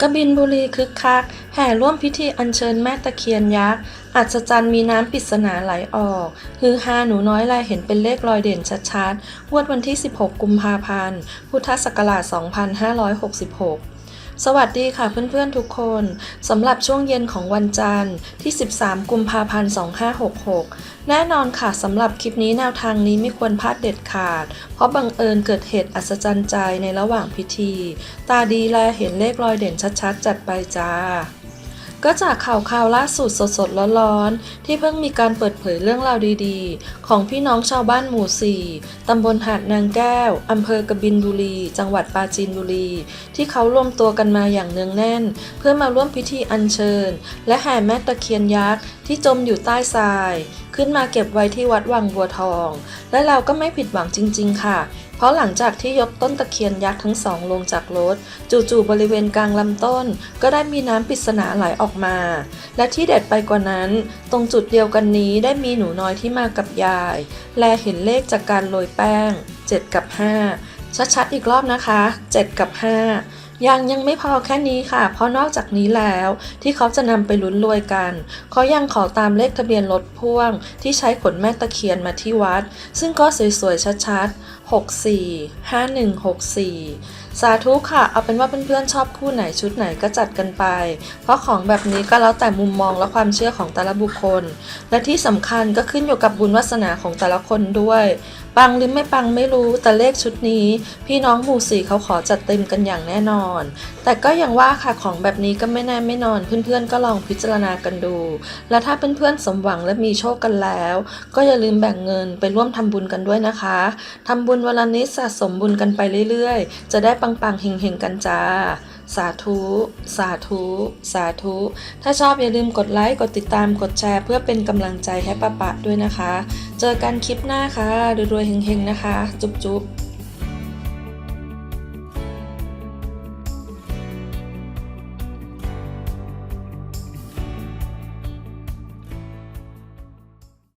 กบินบุรีคึกคัก แห่ร่วมพิธีอัญเชิญแม่ตะเคียนยักษ์ อัศจรรย์มีน้ำปริศนาไหลออก ฮือฮาหนูน้อยลายเห็นเป็นเลขรอยเด่นชัดๆวดวันที่ 16 กุมภาพันธ์ พุทธศักราช 2566 สวัสดีค่ะเพื่อนๆทุกคนสำหรับช่วงเย็นของวันจันทร์ที่ 13 กุมภาพันธ์ 2566 แน่นอนค่ะสำหรับคลิปนี้แนวทางนี้ไม่ควรพลาดเด็ดขาด เพราะบังเอิญเกิดเหตุอัศจรรย์ใจในระหว่างพิธี ตาดีแลเห็นเลขรอยเด่นชัดๆ จัดไปจ้า ก็จากข่าวข่าวล่าสุดสดๆร้อนๆที่เพิ่งมีการเปิดเผยเรื่องราวดีๆ ของพี่น้องชาวบ้านหมู่สี่ตำบลหาดนางแก้ว อำเภอกบินบุรี จังหวัดปราจีนบุรี ที่เขารวมตัวกันมาอย่างเนืองแน่น เพื่อมาร่วมพิธีอัญเชิญ และแห่แม่ตะเคียนยักษ์ที่จมอยู่ใต้ทราย ขึ้นมาเก็บไว้ที่วัดวังบัวทอง และเราก็ไม่ผิดหวังจริง ๆ ค่ะ เพราะหลังจากที่ยกต้นตะเคียนยักษ์ทั้งสองลงจากรถ จู่ๆบริเวณกลางลำต้น ก็ได้มีน้ำปริศนาไหลออกมา และที่เด็ดไปกว่านั้น ตรงจุดเดียวกันนี้ได้มีหนูน้อยที่มากับยาย แลเห็นเลขจากการโรยแป้ง 7 กับ 5 ชัดๆอีกรอบนะคะ 7 กับ 5 ยังยังไม่พอแค่นี้ค่ะ เพราะนอกจากนี้แล้วที่เขาจะนำไปลุ้นรวยกัน เขายังขอตามเลขทะเบียนรถพ่วง ที่ใช้ขนแม่ตะเคียนมาที่วัด ซึ่งก็สวยๆชัดๆ 64 5164 สาธุค่ะ เอาเป็นว่าเพื่อนๆชอบคู่ไหนชุดไหนก็จัดกันไป เพราะของแบบนี้ก็แล้วแต่มุมมองและความเชื่อของแต่ละบุคคล และที่สำคัญก็ขึ้นอยู่กับบุญวาสนาของแต่ละคนด้วย ปังหรือไม่ปังไม่รู้แต่เลขชุดนี้ พี่น้องหมู่สี่เขาขอจัดเต็มกันอย่างแน่นอน แต่ก็อย่างว่าค่ะของแบบนี้ก็ไม่แน่ไม่นอนเพื่อนๆก็ลองพิจารณากันดู และถ้าเพื่อนๆสมหวังและมีโชคกันแล้ว ก็อย่าลืมแบ่งเงินไปร่วมทำบุญกันด้วยนะคะทำบุญวันละนิดสะสมบุญกันไปเรื่อยๆ จะได้ปังปังๆเฮงๆกันจ้า สาธุ สาธุ สาธุ ถ้าชอบอย่าลืมกดไลค์ กดติดตาม กดแชร์ เพื่อเป็นกำลังใจให้ป้าปะด้วยนะคะ เจอกันคลิปหน้าค่ะรวยๆเฮงๆนะคะ จุ๊บๆ